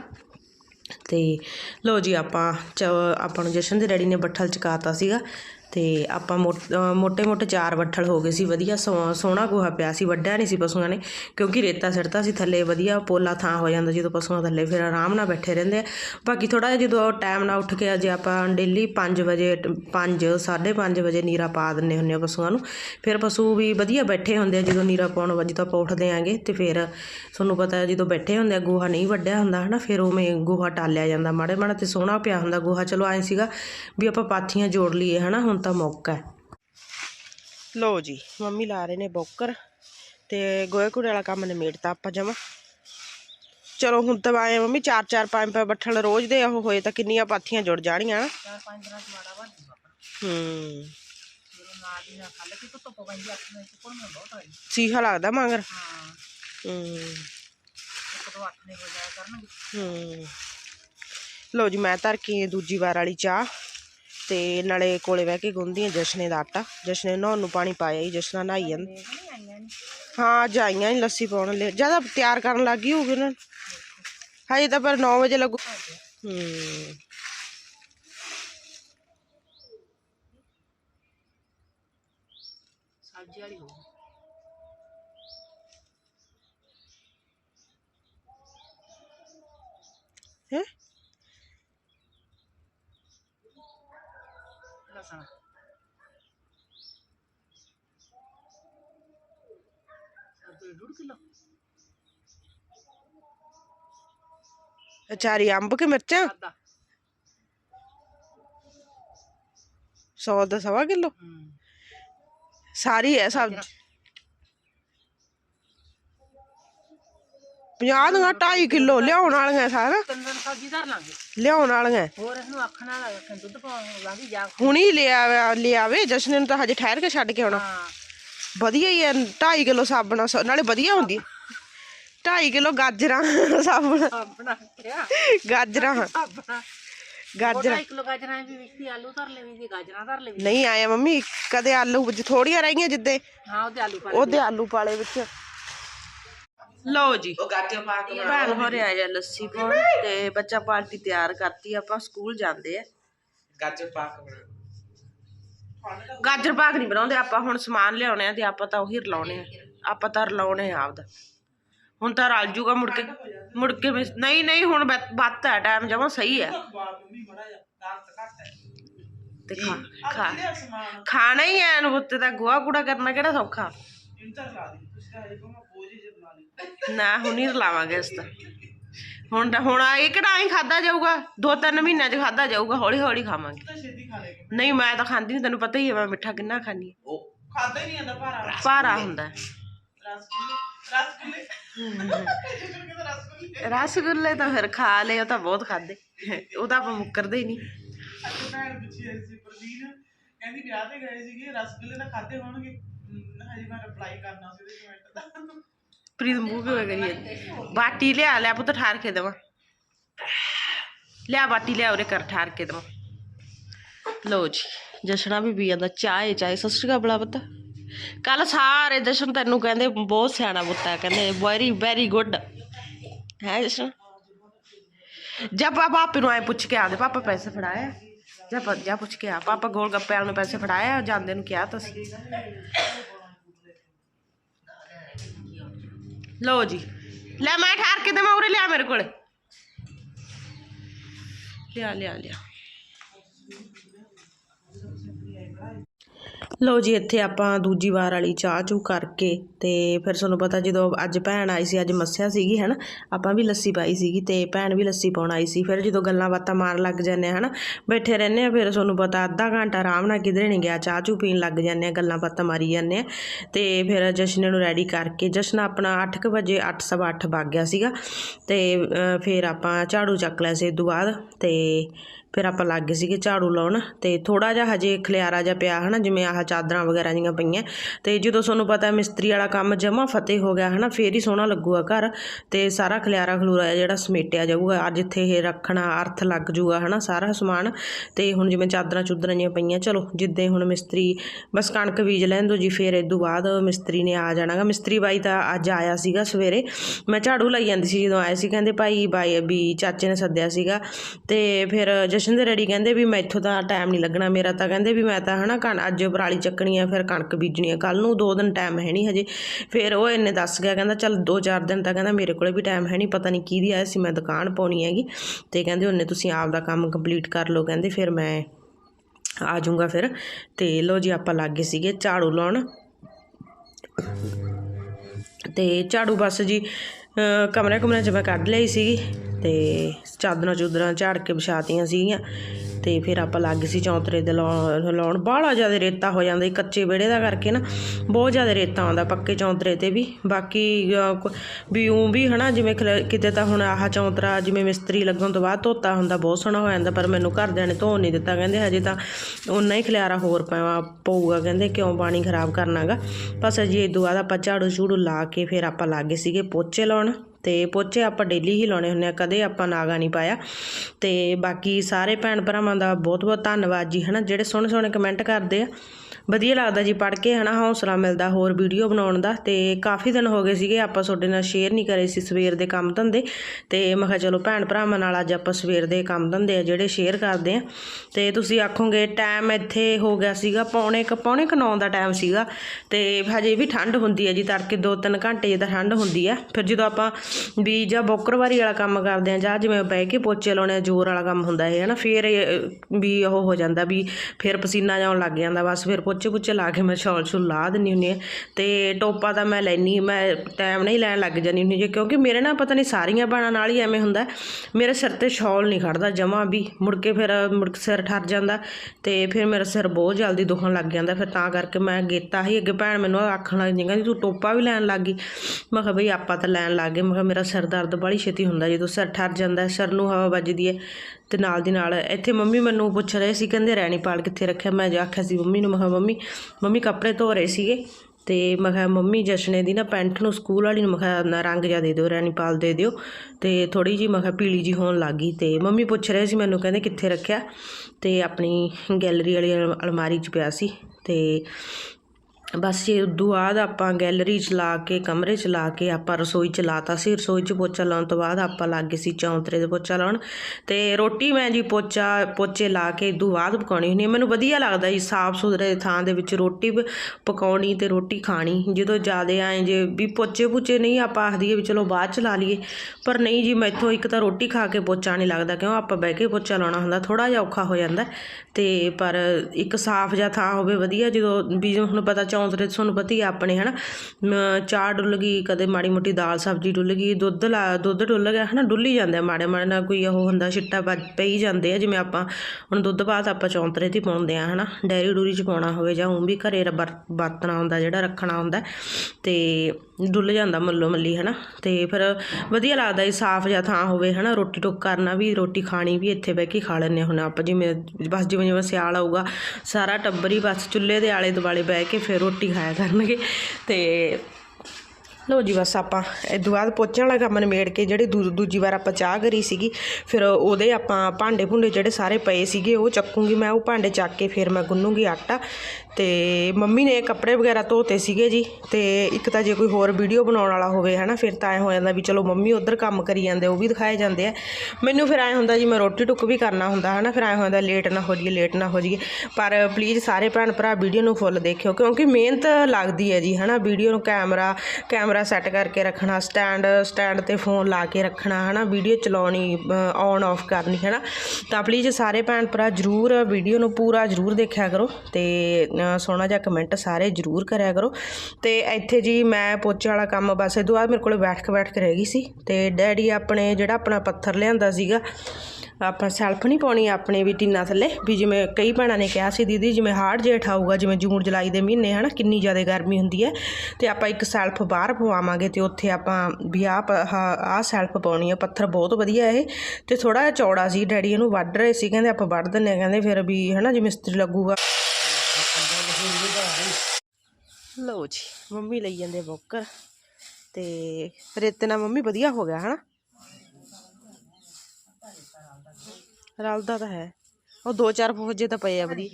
ਤੇ ਲੋ ਜੀ ਆਪਾਂ, ਚ, ਆਪਾਂ ਨੂੰ ਜਸ਼ਨ ਦੇ ਡੈਡੀ ਨੇ ਬੱਠਲ ਚਕਾਤਾ ਸੀਗਾ। ਤੇ ਆਪਾਂ ਮੋਟੇ ਮੋਟੇ ਚਾਰ ਵੱਠਲ ਹੋ ਗਏ ਸੀ, ਵਧੀਆ ਸੋਹਣਾ ਗੋਹਾ ਪਿਆ ਸੀ ਵੱਢਿਆ ਨਹੀਂ ਸੀ ਪਸ਼ੂਆਂ ਨੇ, ਕਿਉਂਕਿ ਰੇਤਾ ਸਿੜਤਾ ਸੀ ਥੱਲੇ, ਵਧੀਆ ਪੋਲਾ ਥਾਂ ਹੋ ਜਾਂਦਾ ਜਦੋਂ ਪਸ਼ੂਆਂ ਥੱਲੇ ਫਿਰ ਆਰਾਮ ਨਾਲ ਬੈਠੇ ਰਹਿੰਦੇ ਆ। ਬਾਕੀ ਥੋੜਾ ਜਿਹਾ ਜਦੋਂ ਟਾਈਮ ਨਾਲ ਉੱਠ ਕੇ ਅਜੇ ਆਪਾਂ ਡੇਲੀ 5 ਵਜੇ 5 5:30 ਵਜੇ ਨੀਰਾ ਪਾ ਦਿੰਨੇ ਹੁੰਨੇ ਆ ਪਸ਼ੂਆਂ ਨੂੰ, ਫਿਰ ਪਸ਼ੂ ਵੀ ਵਧੀਆ ਬੈਠੇ ਹੁੰਦੇ ਆ, ਜਦੋਂ ਨੀਰਾ ਪਾਉਣ ਵਜੇ ਤਾਂ ਆਪਾਂ ਉੱਠਦੇ ਆਂਗੇ, ਤੇ ਫਿਰ ਤੁਹਾਨੂੰ ਪਤਾ ਜਦੋਂ ਬੈਠੇ ਹੁੰਦੇ ਆ, ਗੋਹਾ ਨਹੀਂ ਵੱਢਿਆ ਹੁੰਦਾ ਹਨਾ, ਫਿਰ ਉਵੇਂ ਗੋਹਾ ਟਾਲਿਆ ਜਾਂਦਾ ਮਾੜੇ ਮਾੜਾ ਤੇ ਸੋਹਣਾ ਪਿਆ ਹੁੰਦਾ ਗੋਹਾ, ਚਲੋ ਐ ਸੀਗਾ ਵੀ ਆਪਾਂ ਪਾਥੀਆਂ ਜੋੜ ਲਈਏ ਹਨਾ, ਹੁਣ ਤਾਂ ਮੌਕਾ ਹੈ। ਲੋ ਜੀ ਮੰਮੀ ਲਾ ਰਹੇ ਨੇ ਬੋਕਰ ਤੇ ਗੋਹੇ ਕੂੜੇ ਵਾਲਾ ਕੰਮ ਨਿਮੇੜਤਾ ਆਪਾਂ ਜਮਾ। ਚਲੋ ਹੁਣ ਤਾਂ ਆਏ ਮੰਮੀ ਚਾਰ ਚਾਰ ਪੰਜ ਪੰਜ ਬੱਠਲ ਰੋਜ਼ ਦੇ ਉਹ ਹੋਏ ਤਾਂ ਕਿੰਨੀਆਂ ਪਾਥੀਆਂ ਜੁੜ ਜਾਣੀਆਂ ਨਾ। ਚਾਰ ਪੰਜ ਦਿਨਾਂ ਚ ਮਾੜਾ ਵੱਧ ਹੂੰ। ਦੀ ਸੀਹਾ ਲੱਗਦਾ ਮਗਰ। ਹਾਂ। ਹੂੰ। ਦੋ ਲੋ ਜੀ ਮੈਂ ਧਰ ਕੇ ਦੂਜੀ ਵਾਰ ਵਾਲੀ ਚਾਹ। ਤੇ ਨਾਲੇ ਕੋਲੇ ਬਹਿ ਕੇ ਗੁੰਨਦੀ ਆ ਜਸ਼ਨੇ ਦਾ ਆਟਾ। ਜਸ਼ਨੇ ਨਹਾਉਣ ਨੂੰ ਪਾਣੀ ਪਾਇਆ ਹੀ ਜਸ਼ਨਾ ਨਹਾਈ ਜਾਂਦਾ। ਇਹ ਨਹੀਂ ਆਈਆਂ ਨਹੀਂ ਹਾਂ ਜਾਈਆਂ ਨੀ ਲੱਸੀ ਪਾਉਣ ਲੈ ਜ਼ਿਆਦਾ ਤਿਆਰ ਕਰਨ ਲੱਗ ਗਈ ਹੋਊਗੀ ਉਹਨਾਂ ਨੂੰ। ਹਜੇ ਤਾਂ ਪਰ 9 ਵਜੇ ਲੱਗੂ। ਹੂੰ ਸਬਜ਼ੀ ਵਾਲੀ ਹੋ। ਹੈ? ਕਿਲੋ? ਅਚਾਰੀ ਅੰਬ ਕੇ ਮਿਰਚਾਂ? ਆਦਾ 100 ਦਾ ਸਵਾ ਕਿਲੋ? ਸਾਰੀ ਹੈ ਸਬਜ਼ੀ। 50 ਦੀਆਂ 2.5 ਕਿਲੋ ਲਿਆਉਣ ਵਾਲੀਆਂ ਸਾਰਾ। ਤਿੰਨ ਦਿਨ ਸਬਜ਼ੀ ਧਰ ਲਾਂਗੇ। ਲਿਆਉਣ ਵਾਲੀਆਂ। ਹੋਰ ਇਹਨੂੰ ਆਖਣ ਵਾਲਾ ਆਖਣ ਦੁੱਧ ਪਾਉਣ ਲਾਂਗੀ ਜਾ। ਹੁਣੀ ਲਿਆ ਲਿਆਵੇ ਜਸ਼ਨ ਨੂੰ ਤਾਂ ਹਜੇ ਠਹਿਰ ਕੇ ਛੱਡ ਕੇ ਆਉਣਾ। ਵਧੀਆ ਹੀ ਹੈ 2.5 ਕਿਲੋ ਸਾਬਣ ਨਾਲੇ ਵਧੀਆ ਹੁੰਦੀ 2.5 ਕਿਲੋ ਗਾਜਰਾਂ ਸਾਬਣ। ਗਾਜਰਾਂ। ਗਾਜਰਾਂ। 1 ਕਿਲੋ ਗਾਜਰਾਂ ਵੀ ਵਿੱਚ ਆਲੂ ਧਰ ਲੈਵੀ ਵੀ ਗਾਜਰਾਂ ਧਰ ਲੈਵੀ ਨਹੀਂ ਆਇਆ ਮੰਮੀ ਕਦੇ ਆਲੂ ਵਿੱਚ ਥੋੜੀਆਂ ਰਹਿ ਗਈਆਂ ਜਿੱਦੇ। ਹਾਂ ਉਹਦੇ ਆਲੂ ਪਾ ਉਹਦੇ ਆਲੂ ਪਾਲੇ ਵਿੱਚ। ਲਓ ਜੀ। ਉਹ ਗਾਜਰ ਪਾ ਕੇ ਭੈਣ ਹੋ ਰਿਹਾ ਜਾਂ ਲੱਸੀ ਪਾਉਣ ਤੇ ਬੱਚਾ ਪਾਰਟੀ ਤਿਆਰ ਕਰਤੀ ਆਪਾਂ ਸਕੂਲ ਜਾਂਦੇ ਆ। ਗਾਜਰ ਪਾ ਕੇ ਗਾਜਰ ਪਾਕ ਨਹੀਂ ਬਣਾਉਂਦੇ ਆਪਾਂ ਹੁਣ ਸਮਾਨ ਲਿਆਉਣੇ ਆ ਤੇ ਆਪਾਂ ਤਾਂ ਉਹੀ ਰਲਾਉਣੇ ਆ। ਆਪਾਂ ਤਾਂ ਰਲਾਉਣੇ ਆ ਆਪਦਾ। ਹੁਣ ਤਾਂ ਰਲ ਜੂਗਾ ਮੁੜ ਕੇ ਮੁੜ ਕੇ ਨਹੀਂ ਨਹੀਂ ਹੁਣ ਬੱਤ- ਹੈ ਟਾਈਮ ਜਮਾ ਸਹੀ ਹੈ। ਤੇ ਖਾ ਖਾ। ਖਾਣਾ ਹੀ ਐ ਨੂੰ ਉੱਤੇ ਤਾਂ ਗੋਹਾ ਕੂੜਾ ਕਰਨਾ ਕਿਹੜਾ ਸੌਖਾ। ਨਾ ਹੁਣ ਹੀ ਰਲਾਵਾਂਗੇ ਇਸ ਤਾਂ ਹੁਣ ਤਾਂ ਹੁਣ ਇਹ ਕਿਹੜਾ ਹੀ ਖਾਦਾ ਜਾਊਗਾ? ਦੋ ਤਿੰਨ ਮਹੀਨਿਆਂ ਚ ਖਾਦਾ ਜਾਊਗਾ ਹੌਲੀ ਹੌਲੀ ਖਾਵਾਂਗੇ ਨਹੀਂ ਮੈਂ ਤਾਂ ਖਾਂਦੀ ਨਹੀਂ ਤੈਨੂੰ ਪਤਾ ਹੀ ਹੈ ਮੈਂ ਮਿੱਠਾ ਕਿੰਨਾ ਖਾਂਦੀ ਹਾਂ। ਖਾਦਾ ਹੀ ਨਹੀਂ ਆਂਦਾ ਭਾਰਾ। ਭਾਰਾ ਹੁੰਦਾ। ਰਸਗੁੱਲੇ। ਰਸਗੁੱਲੇ। ਕਿਹਦਾ ਰਸਗੁੱਲੇ। ਰਸਗੁੱਲੇ ਤਾਂ ਫਿਰ ਖਾ ਲਏ ਉਹ ਤਾਂ ਬਹੁਤ ਖਾਦੇ ਉਹ ਤਾਂ ਆਪਾਂ ਮੁੱਕਰਦੇ ਹੀ ਨਹੀਂ। ਅੱਜ ਭੈਣ ਪੁੱਛੀ ਆਈ ਸੀ ਪ੍ਰਵੀਨ। ਕਹਿੰਦੀ ਵਿਆਹ ਤੇ ਗਏ ਸੀਗੇ ਰਸਗੁੱਲੇ ਤਾਂ ਖਾਦੇ ਹੋਣਗੇ। ਹਜੇ ਮੈਂ ਰਿਪਲਾਈ ਕਰਨਾ ਸੀ ਉਹਦੇ ਕਮੈਂਟ ਦਾ। ਪ੍ਰੀਤ ਮੂੰਹ ਕਿਵੇਂ ਕਰੀਏ? ਬਾਟੀ ਲਿਆ ਲਿਆ ਪੁੱਤ ਠਾਰ ਕੇ ਦੇਵਾਂ। ਲਿਆ ਬਾਟੀ, ਲਿਆ ਉਰੇ ਕਰ, ਠਾਰ ਕੇ ਦੇਵਾਂ। ਲੋ ਜੀ, ਜਸ਼ਨਾ ਵੀ ਪੀ ਜਾਂਦਾ ਚਾਹ ਚਾਹ ਸਤਿ ਸ਼੍ਰੀ ਅਕਾਲ ਬੜਾ ਪੁੱਤ। ਕੱਲ ਸਾਰੇ ਜਸ਼ਨ ਤੈਨੂੰ ਕਹਿੰਦੇ, ਬਹੁਤ ਸਿਆਣਾ ਪੁੱਤ ਹੈ ਕਹਿੰਦੇ ਵੈਰੀ ਵੈਰੀ ਗੁੱਡ ਹੈ ਜਸ਼ਨ? ਜਦ ਪਾਪਾ ਆਪੇ ਨੂੰ ਆਏ ਪੁੱਛ ਕੇ ਆਦੇ ਪਾਪਾ ਪੈਸੇ ਫੜਾਇਆ ਜਾ ਜਾ ਪੁੱਛ ਕੇ ਆ, ਪਾਪਾ ਗੋਲ ਗੱਪੇ ਵਾਲੇ ਨੂੰ ਪੈਸੇ ਫੜਾਇਆ ਜਾਂਦੇ ਨੂੰ ਕਿਹਾ ਤੁਸੀਂ ਲਓ ਜੀ। ਲੈ ਮੈਂ ਠਾਰ ਕੇ ਦੇਵਾਂ ਉਰੇ ਲਿਆ ਮੇਰੇ ਕੋਲ। ਲਿਆ ਲਿਆ ਲਿਆ। ਲਓ ਜੀ, ਇੱਥੇ ਆਪਾਂ ਦੂਜੀ ਵਾਰ ਵਾਲੀ ਚਾਹ ਚੂ ਕਰਕੇ ਤੇ ਫਿਰ ਤੁਹਾਨੂੰ ਪਤਾ ਜਦੋਂ ਅੱਜ ਭੈਣ ਆਈ ਸੀ, ਅੱਜ ਮੱਸਿਆ ਸੀਗੀ, ਹਨਾ, ਆਪਾਂ ਵੀ ਲੱਸੀ ਪਾਈ ਸੀਗੀ ਤੇ ਭੈਣ ਵੀ ਲੱਸੀ ਪਾਉਣ ਆਈ ਸੀ। ਫਿਰ ਜਦੋਂ ਗੱਲਾਂ ਬਾਤਾਂ ਮਾਰਨ ਲੱਗ ਜਾਂਦੇ ਆ, ਹਨਾ, ਬੈਠੇ ਰਹਿੰਦੇ ਆ, ਫਿਰ ਤੁਹਾਨੂੰ ਪਤਾ ਅੱਧਾ ਘੰਟਾ ਆਰਾਮ ਨਾਲ ਕਿਧਰੇ ਨਹੀਂ ਗਿਆ, ਚਾਹ ਚੂ ਪੀਣ ਲੱਗ ਜਾਂਦੇ ਆ, ਗੱਲਾਂ ਬਾਤਾਂ ਮਾਰੀ ਜਾਂਦੇ ਆ। ਤੇ ਫਿਰ ਜਸ਼ਨ ਨੂੰ ਰੈਡੀ ਕਰਕੇ, ਜਸ਼ਨ ਆਪਣਾ 8:00 ਵਜੇ 8:30 ਵਗ ਗਿਆ ਸੀਗਾ ਤੇ ਫਿਰ ਆਪਾਂ ਝਾੜੂ ਚੱਕ ਲਿਆ ਸੀ ਇਹ ਤੋਂ ਬਾਅਦ ਤੇ ਫਿਰ ਆਪਾਂ ਲੱਗ ਗਏ ਸੀਗੇ ਝਾੜੂ ਲਾਉਣ ਤੇ ਥੋੜਾ ਜਿਹਾ ਹਜੇ ਖਲਿਆਰਾ ਜਿਹਾ ਪਿਆ ਹਨਾ, ਜਿਵੇਂ ਆਹ ਚਾਦਰਾਂ ਵਗੈਰਾ ਜੀਆਂ ਪਈਆਂ। ਤੇ ਜਦੋਂ ਤੁਹਾਨੂੰ ਪਤਾ ਮਿਸਤਰੀ ਵਾਲਾ ਕੰਮ ਜਮਾ ਫਤਿਹ ਹੋ ਗਿਆ ਹਨਾ, ਫੇਰ ਹੀ ਸੋਹਣਾ ਲੱਗੂਗਾ ਘਰ। ਤੇ ਸਾਰਾ ਖਲਿਆਰਾ ਖਲੂਰਾ ਜਿਹੜਾ ਸਮੇਟਿਆ ਜਾਊਗਾ। ਅੱਜ ਇੱਥੇ ਇਹ ਰੱਖਣਾ ਅਰਥ ਲੱਗ ਜੂਗਾ ਹਨਾ ਸਾਰਾ ਸਮਾਨ। ਤੇ ਹੁਣ ਜਿਵੇਂ ਚਾਦਰਾਂ ਚੁਦਰਾਂ ਜੀਆਂ ਪਈਆਂ, ਚਲੋ ਜਿੱਦੇ ਹੁਣ ਮਿਸਤਰੀ ਬਸ ਕਣਕ ਬੀਜ ਲੈਣ ਦੋ ਜੀ, ਫੇਰ ਇਹ ਤੋਂ ਬਾਅਦ ਮਿਸਤਰੀ ਨੇ ਆ ਜਾਣਾਗਾ। ਮਿਸਤਰੀ ਬਾਈ ਤਾਂ ਅੱਜ ਆਇਆ ਸੀਗਾ ਸਵੇਰੇ। ਮੈਂ ਝਾੜੂ ਲਾਈ ਜਾਂਦੀ ਸੀ ਜਦੋਂ ਆਏ ਸੀ, ਕਹਿੰਦੇ ਭਾਈ ਬਾਈ, ਵੀ ਚਾਚੇ ਨੇ ਸੱਦਿਆ ਸੀਗਾ। ਤੇ ਫਿਰ ਜਸ਼ਨ ਦੇ ਰੈਡੀ ਕਹਿੰਦੇ ਵੀ ਮੈਥੋਂ ਤਾਂ ਟਾਈਮ ਨਹੀਂ ਲੱਗਣਾ ਮੇਰਾ ਤਾਂ ਕਹਿੰਦੇ ਵੀ ਮੈਂ ਤਾਂ ਹਨਾ ਕਣ ਅੱਜ ਪਰਾਲੀ ਚੱਕਣੀ ਆ ਫਿਰ ਕਣਕ ਬੀਜਣੀ ਆ। ਕੱਲ ਨੂੰ ਦੋ ਦਿਨ ਟਾਈਮ ਹੈ ਨਹੀਂ ਹਜੇ। ਫਿਰ ਉਹ ਇਹਨੇ ਦੱਸ ਗਿਆ ਕਹਿੰਦਾ ਚੱਲ ਦੋ ਚਾਰ ਦਿਨ ਤਾਂ ਕਹਿੰਦਾ ਮੇਰੇ ਕੋਲੇ ਵੀ ਟਾਈਮ ਹੈ ਨਹੀਂ ਪਤਾ ਨਹੀਂ ਕਿਹਦੀ ਆਇਆ ਸੀ ਮੈਂ ਦੁਕਾਨ ਪਾਉਣੀ ਹੈਗੀ। ਤੇ ਕਹਿੰਦੇ ਉਹਨੇ ਤੁਸੀਂ ਆਪ ਦਾ ਕੰਮ ਕੰਪਲੀਟ ਕਰ ਲਓ ਕਹਿੰਦੇ ਫਿਰ ਮੈਂ ਆ ਜਾਊਂਗਾ ਫਿਰ। ਤੇ ਲੋ ਜੀ ਆਪਾਂ ਲੱਗ ਸੀਗੇ ਝਾੜੂ ਲਾਉਣ। ਤੇ ਝਾੜੂ ਬਸ ਜੀ ਅ, ਕਮਰੇ ਕਮਰੇ 'ਚ ਮੈਂ ਕੱਢ ਲਈ ਸੀਗੀ। ਤੇ ਚਾਦਰਾਂ ਚੁਦਰਾਂ ਝਾੜ ਕੇ ਵਿਛਾਤੀਆਂ ਸੀਗੀਆਂ ਤੇ ਫਿਰ ਆਪਾਂ ਲੱਗ ਸੀ ਚੌਂਤਰੇ ਦੇ ਲਾਉਣ ਲਾਉਣ। ਬਾਹਲਾ ਜ਼ਿਆਦਾ ਰੇਤਾ ਹੋ ਜਾਂਦਾ ਕੱਚੇ ਵਿਹੜੇ ਦਾ ਕਰਕੇ ਨਾ। ਬਹੁਤ ਜ਼ਿਆਦਾ ਰੇਤਾ ਆਉਂਦਾ ਪੱਕੇ ਚੌਂਤਰੇ ਤੇ ਵੀ। ਬਾਕੀ ਅ, ਵੀ ਉਂ ਵੀ ਹਨਾ ਜਿਵੇਂ ਖਲ- ਕਿਤੇ ਤਾਂ ਹੁਣ ਆਹ ਚੌਂਤਰਾ ਜਿਵੇਂ ਮਿਸਤਰੀ ਲੱਗਣ ਤੋਂ ਬਾਅਦ ਧੋਤਾ ਹੁੰਦਾ ਬਹੁਤ ਸੋਹਣਾ ਹੋ ਜਾਂਦਾ ਪਰ ਮੈਨੂੰ ਘਰਦਿਆਂ ਨੇ ਧੋ ਨਹੀਂ ਦਿੱਤਾ। ਕਹਿੰਦੇ ਹਜੇ ਤਾਂ ਉਨਾ ਹੀ ਖਲਿਆਰਾ ਹੋਰ ਪਵਾ ਪਊਗਾ। ਕਹਿੰਦੇ ਕਿਉਂ ਪਾਣੀ ਖਰਾਬ ਕਰਨਾਗਾ ਬਸ ਅਜੇ ਇਹ ਤੋਂ ਬਾਅਦ ਆਪਾਂ ਝਾੜੂ ਝੂੜੂ ਲਾ ਕੇ ਫਿਰ ਆਪਾਂ ਲੱਗ ਸੀਗੇ ਪੋਚੇ ਲਾਉਣ। ਤੇ ਪੋਚੇ ਆਪਾਂ ਡੇਲੀ ਹੀ ਲਾਉਣੇ ਹੁੰਦੇ ਆ, ਕਦੇ ਆਪਾਂ ਨਾਗਾ ਨਹੀਂ ਪਾਇਆ। ਤੇ ਬਾਕੀ ਸਾਰੇ ਭੈਣ ਭਰਾਵਾਂ ਦਾ ਬਹੁਤ ਬਹੁਤ ਧੰਨਵਾਦ ਜੀ, ਹਨਾ? ਜਿਹੜੇ ਸੋਹਣੇ ਸੋਹਣੇ ਕਮੈਂਟ ਕਰਦੇ ਆ। ਵਧੀਆ ਲੱਗਦਾ ਜੀ ਪੜ੍ਹ ਕੇ ਹਨਾ ਹੌਸਲਾ ਮਿਲਦਾ ਹੋਰ ਵੀਡੀਓ ਬਣਾਉਣ ਦਾ ਤੇ ਕਾਫੀ ਦਿਨ ਹੋ ਗਏ ਸੀਗੇ ਆਪਾਂ ਤੁਹਾਡੇ ਨਾਲ ਸ਼ੇਅਰ ਨਹੀਂ ਕਰੇ ਸੀ ਸਵੇਰ ਦੇ ਕੰਮ ਧੰਦੇ ਤੇ ਮੈਂ ਕਿਹਾ ਚਲੋ ਭੈਣ ਭਰਾਵਾਂ ਨਾਲ ਅੱਜ ਆਪਾਂ ਸਵੇਰ ਦੇ ਕੰਮ ਧੰਦੇ ਆ ਜਿਹੜੇ ਸ਼ੇਅਰ ਕਰਦੇ ਆ ਤੇ ਤੁਸੀਂ ਆਖੋਗੇ ਟਾਈਮ ਇੱਥੇ ਹੋ ਗਿਆ ਸੀਗਾ ਪੌਣੇ ਕ ਪੌਣੇ ਕ ਨੌ ਦਾ ਟਾਈਮ ਸੀਗਾ ਤੇ ਹਜੇ ਵੀ ਠੰਡ ਹੁੰਦੀ ਹੈ ਜੀ ਤੜਕੇ 2-3 ਘੰਟੇ ਜਿੱਦਾਂ ਠੰਡ ਹੁੰਦੀ ਹੈ ਫਿਰ ਜਦੋਂ ਆਪਾਂ ਵੀ ਜਾਂ ਬੋਕਰਵਾਰੀ ਵਾਲਾ ਕੰਮ ਕਰਦੇ ਆ ਜਾਂ ਜਿਵੇਂ ਬਹਿ ਕੇ ਪੋਚੇ ਲਾਉਣੇ ਆ, ਜ਼ੋਰ ਵਾਲਾ ਕੰਮ ਹੁੰਦਾ ਹੈ ਹਨਾ ਫਿਰ ਵੀ ਉਹ ਹੋ ਜਾਂਦਾ ਵੀ ਫਿਰ ਪਸੀਨਾ ਜਾਉਣ ਲੱਗ ਜਾਂਦਾ ਬਸ ਫਿਰ ਪੋਚੇ ਪੁੱਚੇ ਲਾ ਕੇ ਮੈਂ ਸ਼ਾਲ ਸ਼ੂਲ ਲਾ ਦਿੰਨੀ ਹੁੰਦੀ ਆ ਤੇ ਟੋਪਾ ਤਾਂ ਮੈਂ ਲੈਣੀ ਮੈਂ ਟਾਈਮ ਨਹੀਂ ਲੈਣ ਲੱਗ ਜਾਂਦੀ ਹੁੰਦੀ ਜੇ, ਕਿਉਂਕਿ ਮੇਰੇ ਨਾਲ ਪਤਾ ਨਹੀਂ ਸਾਰੀਆਂ ਬਾਣਾਂ ਨਾਲ ਹੀ ਐਵੇਂ ਹੁੰਦਾ। ਮੇਰੇ ਸਿਰ ਤੇ ਸ਼ਾਲ ਨਹੀਂ ਖੜਦਾ, ਜਮਾ ਵੀ ਮੁੜ ਕੇ ਫਿਰ ਮੁੜ ਕੇ ਸਿਰ ਠਰ ਜਾਂਦਾ ਤੇ ਫਿਰ ਮੇਰਾ ਸਿਰ ਬਹੁਤ ਜਲਦੀ ਦੁਖਣ ਲੱਗ ਜਾਂਦਾ। ਫਿਰ ਤਾਂ ਕਰਕੇ ਮੈਂ ਗੇਤਾ ਹੀ ਅੱਗੇ ਭੈਣ ਮੈਨੂੰ ਆਖਣ ਲੱਗ ਜਾਂਦੀ, ਕਹਿੰਦੀ ਤੂੰ ਟੋਪਾ ਵੀ ਲੈਣ ਲੱਗ ਗਈ। ਮੈਂ ਕਿਹਾ ਬਈ ਆਪਾਂ ਤਾਂ ਲੈਣ ਲੱਗ ਗਏ, ਮੈਂ ਕਿਹਾ ਮੇਰਾ ਸਿਰ ਦਰਦ ਬੜੀ ਛੇਤੀ ਹੁੰਦਾ, ਜਦੋਂ ਸਿਰ ਠਰ ਜਾਂਦਾ, ਸਿਰ ਨੂੰ ਹਵਾ ਵੱਜਦੀ ਹੈ। ਤੇ ਨਾਲ ਦੀ ਨਾਲ ਇੱਥੇ ਮੰਮੀ ਮੈਨੂੰ ਪੁੱਛ ਰਹੇ ਸੀ, ਕਹਿੰਦੇ ਰੈਣੀਪਾਲ ਕਿੱਥੇ ਰੱਖਿਆ? ਮੈਂ ਜਾ ਆਖਿਆ ਸੀ ਮੰਮੀ ਨੂੰ, ਮੈਂ ਕਿਹਾ, ਮੰਮੀ ਮੰਮੀ ਕੱਪੜੇ ਧੋ ਰਹੇ ਸੀਗੇ ਤੇ ਮੈਂ ਕਿਹਾ, ਮੰਮੀ, ਜਸ਼ਨੇ ਦੀ ਨਾ ਪੈਂਟ ਨੂੰ ਸਕੂਲ ਵਾਲੀ ਨੂੰ ਮੈਂ ਕਿਹਾ ਰੰਗ ਜਿਹਾ ਦੇ ਦਿਓ, ਰੈਣੀਪਾਲ ਦੇ ਦਿਓ। ਤੇ ਥੋੜੀ ਜੀ ਮੈਂ ਕਿਹਾ, ਪੀਲੀ ਜੀ ਹੋਣ ਲੱਗ ਗਈ ਤੇ ਮੰਮੀ ਪੁੱਛ ਰਹੇ ਸੀ ਮੈਨੂੰ, ਕਹਿੰਦੇ ਕਿੱਥੇ ਰੱਖਿਆ? ਤੇ ਆਪਣੀ ਗੈਲਰੀ ਵਾਲੀ ਅਲ- ਅਲਮਾਰੀ 'ਚ ਪਿਆ ਸੀ ਤੇ ਬਸ ਇਹ ਉਦੋਂ ਬਾਅਦ ਆਪਾਂ ਗੈਲਰੀ ਚ ਲਾ ਕੇ, ਕਮਰੇ ਚ ਲਾ ਕੇ ਆਪਾਂ ਰਸੋਈ ਚ ਲਾਤਾ ਸੀ। ਰਸੋਈ ਚ ਪੋਚਾ ਲਾਉਣ ਤੋਂ ਬਾਅਦ ਆਪਾਂ ਲੱਗ ਗਏ ਸੀ ਚੌਂਤਰੇ ਦੇ ਪੋਚਾ ਲਾਉਣ। ਤੇ ਰੋਟੀ ਮੈਂ ਜੀ ਪੋਚਾ, ਪੋਚੇ ਲਾ ਕੇ ਉਦੋਂ ਬਾਅਦ ਪਕਾਉਣੀ ਹੁੰਦੀ ਹੈ ਮੈਨੂੰ ਵਧੀਆ ਲੱਗਦਾ ਜੀ ਸਾਫ਼ ਸੁਥਰੇ ਥਾਂ ਦੇ ਵਿੱਚ ਰੋਟੀ ਪ- ਪਕਾਉਣੀ ਤੇ ਰੋਟੀ ਖਾਣੀ। ਜਦੋਂ ਜ਼ਿਆਦੇ ਆਏ ਜੇ ਵੀ ਪੋਚੇ ਪੁੱਚੇ ਨਹੀਂ ਆਪਾਂ ਆਖਦੀਏ ਵੀ ਚਲੋ ਬਾਅਦ ਚ ਲਾ ਲਈਏ। ਪਰ ਨਹੀਂ ਜੀ, ਮੈਥੋਂ ਇੱਕ ਤਾਂ ਰੋਟੀ ਖਾ ਕੇ ਪੋਚਾ ਨਹੀਂ ਲੱਗਦਾ। ਕਿਉਂ? ਆਪਾਂ ਬਹਿ ਕੇ ਪੋਚਾ ਲਾਉਣਾ ਹੁੰਦਾ ਥੋੜਾ ਜਿਹਾ ਔਖਾ ਹੋ ਜਾਂਦਾ। ਤੇ ਪਰ ਇੱਕ ਸਾਫ਼ ਜਿਹਾ ਥਾਂ ਹੋਵੇ ਵਧੀਆ। ਜਦੋਂ ਵੀ ਹੁਣ ਪਤਾ ਚੌਂਤਰੇ ਤੁਹਾਨੂੰ ਪਤਾ ਹੀ ਆਪਣੇ ਹਨਾ? ਮ, ਚਾਹ ਡੁੱਲ ਗਈ ਕਦੇ ਮਾੜੀ ਮੋਟੀ ਦਾਲ ਸਬਜ਼ੀ ਡੁੱਲ ਗਈ ਦੁੱਧ ਲਾ ਦੁੱਧ ਡੁੱਲ ਗਿਆ ਹਨਾ? ਡੁੱਲ ਹੀ ਜਾਂਦੇ ਮਾੜੇ ਮਾੜੇ ਨਾਲ ਕੋਈ ਉਹ ਹੁੰਦਾ ਛਿੱਟਾ ਪਈ ਜਾਂਦੇ ਆ ਜਿਵੇਂ ਆਪਾਂ ਹੁਣ ਦੁੱਧ ਬਾਅਦ ਆਪਾਂ ਚੌਂਤਰੇ ਤੇ ਹੀ ਪਾਉਂਦੇ ਆ ਹਨਾ? ਡੈਰੀ ਡੂਰੀ ਚ ਪਾਉਣਾ ਹੋਵੇ ਜਾਂ ਉਹ ਵੀ ਘਰੇ ਵਰਤਣਾ ਹੁੰਦਾ ਜਿਹੜਾ ਰੱਖਣਾ ਹੁੰਦਾ। ਤੇ ਡੁੱਲ ਜਾਂਦਾ ਮੱਲੋ ਮੱਲੀ, ਹਨਾ? ਤੇ ਫਿਰ ਵਧੀਆ ਲੱਗਦਾ ਜੀ ਸਾਫ਼ ਜਿਹਾ ਥਾਂ ਹੋਵੇ, ਹਨਾ? ਰੋਟੀ ਟੁੱਕ ਕਰਨਾ ਵੀ, ਰੋਟੀ ਖਾਣੀ ਵੀ, ਇੱਥੇ ਬਹਿ ਕੇ ਖਾ ਲੈਂਦੇ ਹੁਣ ਆਪਾਂ, ਜਿਵੇਂ ਬਸ ਜਿਵੇਂ ਜਿਵੇਂ ਸਿਆਲ ਆਊਗਾ, ਸਾਰਾ ਟੱਬਰ ਹੀ ਬਸ ਚੁੱਲ੍ਹੇ ਦੇ ਆਲੇ ਦੁਆਲੇ ਬਹਿ ਕੇ ਫਿਰ ਰੋਟੀ ਖਾਇਆ ਕਰਨਗੇ। ਤੇ ਲੋ ਜੀ ਬਸ ਆਪਾਂ, ਇਹ ਤੋਂ ਬਾਅਦ ਪੋਚਣ ਵਾਲਾ ਕੰਮ ਨਿਬੇੜ ਕੇ ਜਿਹੜੇ ਦੂ- ਦੂਜੀ ਵਾਰ ਆਪਾਂ ਚਾਹ ਕਰੀ ਸੀਗੀ, ਫਿਰ ਉਹਦੇ ਆਪਾਂ ਭਾਂਡੇ ਭੁੰਡੇ ਜਿਹੜੇ ਸਾਰੇ ਪਏ ਸੀਗੇ, ਉਹ ਚੱਕੂੰਗੀ ਮੈਂ, ਉਹ ਭਾਂਡੇ ਚੱਕ ਕੇ ਫਿਰ ਮੈਂ ਗੁੰਨੂੰਗੀ ਆਟਾ ਤੇ ਮੰਮੀ ਨੇ ਕੱਪੜੇ ਵਗੈਰਾ ਧੋਤੇ ਸੀਗੇ ਜੀ, ਤੇ ਇੱਕ ਤਾਂ ਜੇ ਕੋਈ ਹੋਰ ਵੀਡੀਓ ਬਣਾਉਣ ਵਾਲਾ ਹੋਵੇ, ਹਨਾ, ਫਿਰ ਤਾਂ ਐ ਹੋ ਜਾਂਦਾ ਵੀ ਚਲੋ ਮੰਮੀ ਉਧਰ ਕੰਮ ਕਰੀ ਜਾਂਦੇ, ਉਹ ਵੀ ਦਿਖਾਏ ਜਾਂਦੇ ਆ। ਮੈਨੂੰ ਫਿਰ ਐ ਹੁੰਦਾ ਜੀ, ਮੈਂ ਰੋਟੀ ਟੁੱਕ ਵੀ ਕਰਨਾ ਹੁੰਦਾ, ਹਨਾ, ਫਿਰ ਐ ਜਾਂਦਾ ਲੇਟ ਨਾ ਹੋ ਜਾਈਏ ਲੇਟ ਨਾ ਹੋ ਜਾਈਏ। ਪਰ ਪਲੀਜ਼ ਸਾਰੇ ਭੈਣ ਭਰਾ ਵੀਡੀਓ ਨੂੰ ਫੁੱਲ ਦੇਖਿਓ, ਕਿਉਂਕਿ ਮਿਹਨਤ ਲੱਗਦੀ ਹੈ ਜੀ, ਹਨਾ ਵੀਡੀਓ ਨੂੰ ਕੈਮਰਾ ਕੈਮਰਾ ਸੈੱਟ ਕਰਕੇ ਰੱਖਣਾ ਸਟੈਂਡ ਸਟੈਂਡ ਤੇ ਫੋਨ ਲਾ ਕੇ ਰੱਖਣਾ, ਹਨਾ ਵੀਡੀਓ ਚਲਾਉਣੀ ਔਨ ਆਫ ਕਰਨੀ, ਹਨਾ। ਤਾਂ ਪਲੀਜ਼ ਸਾਰੇ ਭੈਣ ਭਰਾ ਜਰੂਰ ਵੀਡੀਓ ਨੂੰ ਪੂਰਾ ਜਰੂਰ ਦੇਖਿਆ ਕਰੋ, ਤੇ ਸੋਹਣਾ ਜਿਹਾ ਕਮੈਂਟ ਸਾਰੇ ਜਰੂਰ ਕਰਿਆ ਕਰੋ। ਤੇ ਇੱਥੇ ਜੀ ਮੈਂ ਪੋਚੇ ਵਾਲਾ ਕੰਮ ਬਸ ਇਹ ਤੋਂ ਬਾਅਦ ਮੇਰੇ ਕੋਲ ਬੈਠ ਕੇ ਬੈਠ ਕੇ ਰਹਿ ਗਈ ਸੀ। ਤੇ ਡੈਡੀ ਆਪਣੇ ਜਿਹੜਾ ਆਪਣਾ ਪੱਥਰ ਲਿਆਂਦਾ ਸੀਗਾ, ਆਪਾਂ ਸੈਲਫ ਨਹੀਂ ਪਾਉਣੀ, ਆਪਣੇ ਵੀ ਟੀਨਾ ਥੱਲੇ, ਵੀ ਜਿਵੇਂ ਕਈ ਭੈਣਾਂ ਨੇ ਕਿਹਾ ਸੀ, ਦੀਦੀ, ਜਿਵੇਂ ਹਾਰਡ ਜੇਠ ਆਊਗਾ, ਜਿਵੇਂ ਜੂਨ, ਜੁਲਾਈ ਦੇ ਮਹੀਨੇ, ਹਨਾ, ਕਿੰਨੀ ਜ਼ਿਆਦਾ ਗਰਮੀ ਹੁੰਦੀ ਹੈ, ਤੇ ਆਪਾਂ ਇੱਕ ਸੈਲਫ ਬਾਹਰ ਪਵਾਵਾਂਗੇ, ਤੇ ਉੱਥੇ ਆਪਾਂ ਵੀ ਆਹ ਆਹ ਸੈਲਫ ਪਾਉਣੀ ਹੈ ਪੱਥਰ ਬਹੁਤ ਵਧੀਆ ਇਹ। ਤੇ ਥੋੜਾ ਜਿਹਾ ਚੌੜਾ ਸੀ, ਡੈਡੀ ਇਹਨੂੰ ਵੱਢ ਰਹੇ ਸੀ, ਕਹਿੰਦੇ ਆਪਾਂ ਵੱਢ ਦਿੰਨੇ ਆ ਕਹਿੰਦੇ ਫਿਰ ਵੀ, ਹਨਾ, ਜੇ ਮਿਸਤਰੀ ਲੱਗੂਗਾ। ਲਓ ਜੀ ਮੰਮੀ ਲਈ ਜਾਂਦੇ ਬੋਕਰ ਤੇ ਰੇਤੇ ਨਾਲ ਮੰਮੀ ਵਧੀਆ ਹੋ ਗਿਆ ਹਨਾ? ਰਲਦਾ ਤਾਂ ਹੈ। ਉਹ ਦੋ ਚਾਰ ਫੋਜੇ ਤਾਂ ਪਏ ਆ ਵਧੀਆ।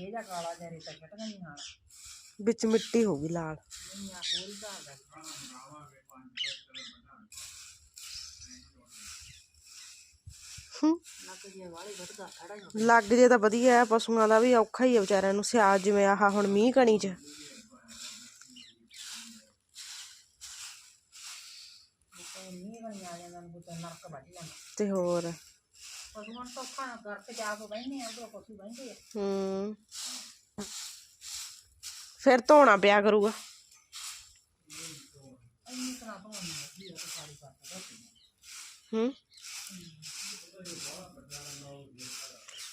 ਵਿੱਚ ਮਿੱਟੀ ਹੋ ਗਈ ਲਾਲ। ਲੱਗ ਜੇ ਤਾਂ ਵਧੀਆ ਪਸ਼ੂਆਂ ਦਾ ਵੀ ਔਖਾ ਹੀ ਹੈ ਵਿਚਾਰਿਆਂ ਨੂੰ ਸਿਆਲ ਜਿਵੇਂ ਆਹ ਹੁਣ ਮੀਂਹ ਕਣੀ ਚ। ਆ ਨੂੰ ਤਾਂ ਨਰਕ ਵੱਢ ਲੈਣਾ ਤੇ ਹੋਰ? ਪਸ਼ੂਆਂ ਨੂੰ ਤਾਂ ਔਖਾ ਨਾ ਕਰਕੇ ਜਾ ਕੇ ਬਹਿੰਦੇ ਆ ਉਦੋਂ ਪਸ਼ੂ ਬਹਿੰਦੇ ਆ। ਹੂੰ। ਫਿਰ ਧੋਣਾ ਪਿਆ ਕਰੂਗਾ। ਇੰਨੀ ਤਰ੍ਹਾਂ ਤੋਂ ਨਹੀਂ ਵਧੀਆ ਤੇ ਸਾਰੀ ਕਰਦਾ ਹੂੰ।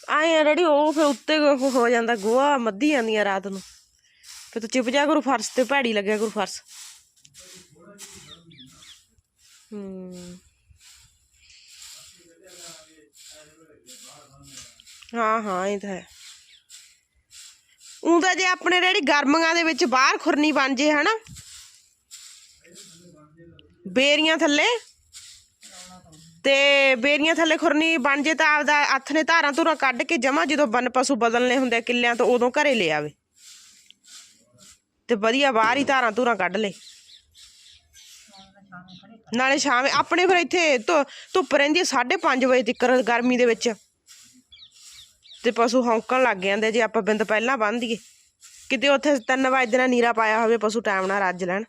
ਆਏ ਆ ਡੈਡੀ ਉਹ ਫਿਰ ਉੱਤੇ ਹੋ ਜਾਂਦਾ ਗੋਹਾ ਮੱਧੀ ਜਾਂਦੀਆਂ ਰਾਤ ਨੂੰ। ਫਿਰ ਤੂੰ ਚਿਪ ਜਾ ਕਰੂ ਫਰਸ਼ ਤੇ ਭੈੜੀ ਲੱਗਿਆ ਕਰੂ ਫਰਸ਼। ਹਾਂ। ਹਾਂ ਇਹ ਤਾਂ ਹੈ। ਉਹ ਤਾਂ ਜੇ ਆਪਣੇ ਜਿਹੜੀ ਗਰਮੀਆਂ ਦੇ ਵਿੱਚ ਬਾਹਰ ਖੁਰਨੀ ਬਣ ਜੇ, ਹਨਾ? ਬੇਰੀਆਂ ਥੱਲੇ? ਤੇ ਬੇਰੀਆਂ ਥੱਲੇ ਖੁਰਨੀ ਬਣ ਜੇ ਤਾਂ ਆਪਦਾ ਹੱਥ ਨੇ ਧਾਰਾਂ ਧੂਰਾਂ ਕੱਢ ਕੇ ਜਮਾ ਜਦੋਂ ਬਨ ਪਸ਼ੂ ਬਦਲਨੇ ਹੁੰਦੇ ਕਿੱਲਿਆਂ ਤੋਂ ਉਦੋਂ ਘਰੇ ਲੈ ਆਵੇ। ਤੇ ਵਧੀਆ ਬਾਹਰ ਹੀ ਧਾਰਾਂ ਧੂਰਾਂ ਕੱਢ ਲੇ। ਨਾਲੇ ਸ਼ਾਮ ਆਪਣੇ ਫਿਰ ਇੱਥੇ ਧੁ- ਧੁੱਪ ਰਹਿੰਦੀ 5:30 ਵਜੇ ਤੱਕ ਗਰਮੀ ਦੇ ਵਿੱਚ। ਤੇ ਪਸ਼ੂ ਹੌਂਕਣ ਲੱਗ ਜਾਂਦੇ ਜੇ ਆਪਾਂ ਬਿੰਦ ਪਹਿਲਾਂ ਬੰਨ ਦਈਏ ਕਿਤੇ ਉੱਥੇ 3 ਵਜੇ ਨਾਲ ਨੀਰਾ ਪਾਇਆ ਹੋਵੇ, ਪਸ਼ੂ ਟਾਈਮ ਨਾਲ ਰੱਜ ਲੈਣ।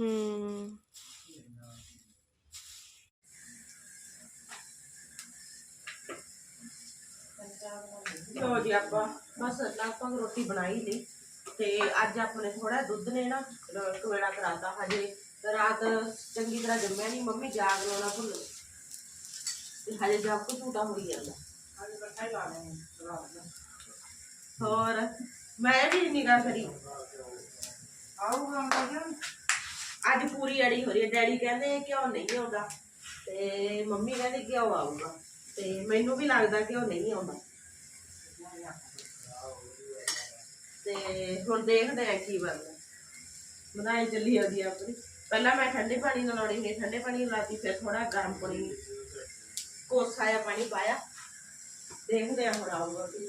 ਹੂੰ। ਲੋ ਜੀ ਆਪਾਂ ਬਸ ਨੂੰ ਰੋਟੀ ਬਣਾਈ ਲਈ ਤੇ ਅੱਜ ਆਪਣੇ ਥੋੜਾ ਦੁੱਧ ਨੇ ਨਾ ਕਵੇੜਾ ਕਰਾਤਾ ਹਜੇ। ਰਾਤ ਚੰਗੀ ਤਰ੍ਹਾਂ ਜੰਮਿਆ ਨਹੀਂ ਮੰਮੀ ਜਾਗ ਲਾਉਣਾ ਭੁੱਲ ਗਈ। ਤੇ ਹਜੇ ਜਾਗ ਕੋ ਝੂਟਾ ਹੋਈ ਜਾਂਦਾ। ਹੋਰ ਮੈਂ ਵੀ ਨਿਗਾਹ ਕਰੀ। ਆਊਗਾ ਜੀ ਅੱਜ ਪੂਰੀ ਅੜੀ ਹੋ ਰਹੀ ਹੈ। ਡੈਡੀ ਕਹਿੰਦੇ ਕਿਉਂ ਨਹੀਂ ਆਉਂਦਾ ਤੇ ਮੰਮੀ ਕਹਿੰਦੇ ਕਿਉਂ ਆਊਗਾ। ਤੇ ਮੈਨੂੰ ਵੀ ਲੱਗਦਾ ਕਿ ਉਹ ਨਹੀਂ ਆਉਂਦਾ। ਤੇ ਹੁਣ ਦੇਖਦੇ ਆ ਕੀ ਬਣਦਾ। ਬਣਾਈ ਚੱਲੀ ਜਾਂਦੀ ਆ ਆਪਣੀ। ਪਹਿਲਾਂ ਮੈਂ ਠੰਡੇ ਪਾਣੀ ਨਾਲ ਲਾਉਣੀ ਸੀ, ਠੰਡੇ ਪਾਣੀ ਨਾਲ ਲਾਤੀ, ਫਿਰ ਥੋੜਾ ਗਰਮ ਪਾਣੀ, ਕੋਸਾ ਜਿਹਾ ਪਾਣੀ ਪਾਇਆ। ਦੇਖਦੇ ਆ ਹੁਣ ਆਊਗਾ ਕਿ।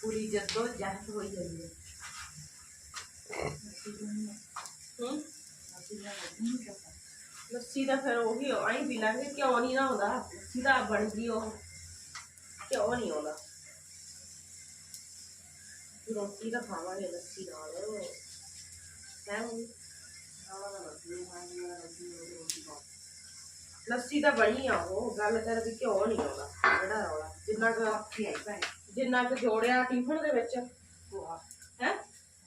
ਪੂਰੀ ਜੱਦੋ ਜਹਦ ਹੋਈ ਜਾਂਦੀ ਹੈ ਹੂੰ? ਲੱਸੀ ਦਾ ਫਿਰ ਉਹੀ ਆਈ ਪੀ ਲਾਂਗੇ ਕਿਉਂ ਨਹੀਂ ਨਾ ਆਉਂਦਾ। ਲੱਸੀ ਦਾ ਬਣ ਗਈ ਉਹ। ਕਿਉਂ ਨਹੀਂ ਆਉਂਦਾ ਰੋਟੀ ਤਾਂ ਖਾਵਾਂਗੇ ਲੱਸੀ ਨਾਲ ਹੈ ਲੱਸੀ ਤਾਂ ਬਣੀ ਆ ਉਹ ਗੱਲ ਕਰ ਵੀ ਕਿਉਂ ਨਹੀਂ ਆਉਂਦਾ ਜਿਹੜਾ ਰੌਲਾ ਜਿੰਨਾ ਕੁ ਜਿੰਨਾ ਕੁ ਜੋੜਿਆ ਟਿਫਨ ਦੇ ਵਿੱਚ ਹੈ